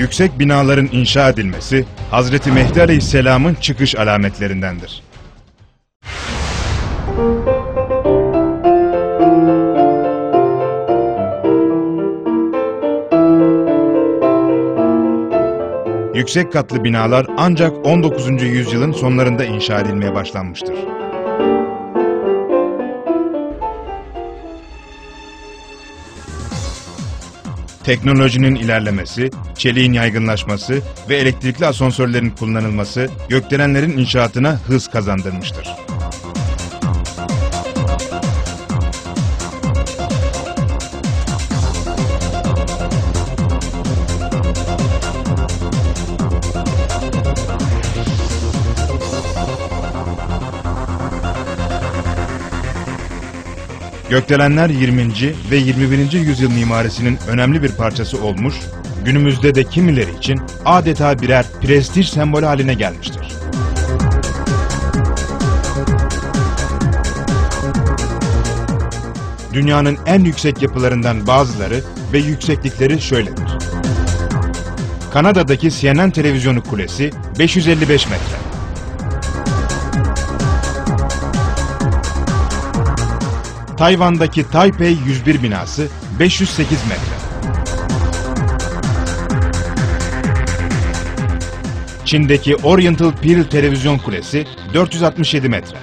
Yüksek binaların inşa edilmesi, Hazreti Mehdi Aleyhisselam'ın çıkış alametlerindendir. Yüksek katlı binalar ancak 19. yüzyılın sonlarında inşa edilmeye başlanmıştır. Teknolojinin ilerlemesi, çeliğin yaygınlaşması ve elektrikli asansörlerin kullanılması gökdelenlerin inşaatına hız kazandırmıştır. Gökdelenler 20. ve 21. yüzyıl mimarisinin önemli bir parçası olmuş, günümüzde de kimileri için adeta birer prestij sembolü haline gelmiştir. Dünyanın en yüksek yapılarından bazıları ve yükseklikleri şöyledir. Kanada'daki CNN televizyonu kulesi 555 metre. Tayvan'daki Taipei 101 binası 508 metre. Çin'deki Oriental Pearl televizyon kulesi 467 metre.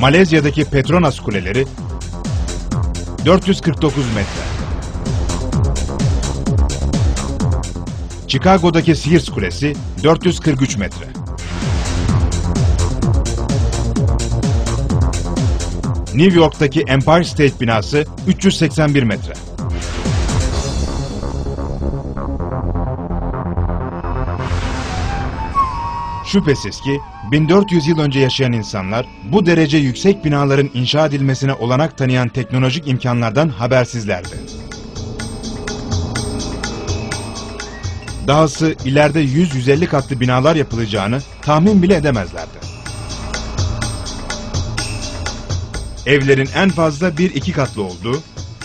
Malezya'daki Petronas kuleleri 449 metre. Chicago'daki Sears Kulesi 443 metre. New York'taki Empire State binası 381 metre. Şüphesiz ki 1400 yıl önce yaşayan insanlar bu derece yüksek binaların inşa edilmesine olanak tanıyan teknolojik imkanlardan habersizlerdi. Dahası ileride 100-150 katlı binalar yapılacağını tahmin bile edemezlerdi. Evlerin en fazla 1-2 katlı olduğu,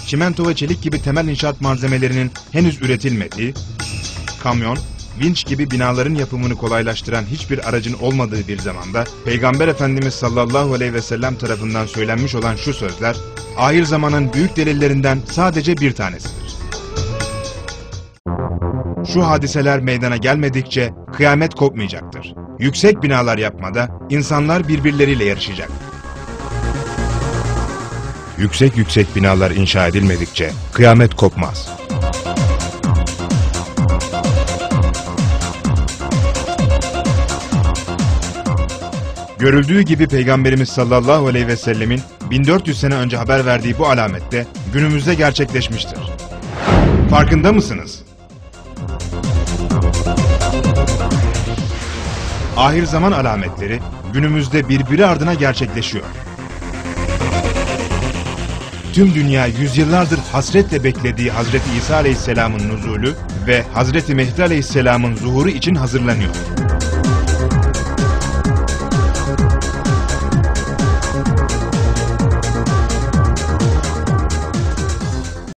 çimento ve çelik gibi temel inşaat malzemelerinin henüz üretilmediği, kamyon, vinç gibi binaların yapımını kolaylaştıran hiçbir aracın olmadığı bir zamanda Peygamber Efendimiz sallallahu aleyhi ve sellem tarafından söylenmiş olan şu sözler, ahir zamanın büyük delillerinden sadece bir tanesidir. Şu hadiseler meydana gelmedikçe kıyamet kopmayacaktır. Yüksek binalar yapmada insanlar birbirleriyle yarışacak. Yüksek yüksek binalar inşa edilmedikçe kıyamet kopmaz. Görüldüğü gibi Peygamberimiz sallallahu aleyhi ve sellemin 1400 sene önce haber verdiği bu alamette günümüzde gerçekleşmiştir. Farkında mısınız? Ahir zaman alametleri günümüzde birbiri ardına gerçekleşiyor. Tüm dünya yüzyıllardır hasretle beklediği Hazreti İsa Aleyhisselam'ın nuzulü ve Hazreti Mehdi Aleyhisselam'ın zuhuru için hazırlanıyor.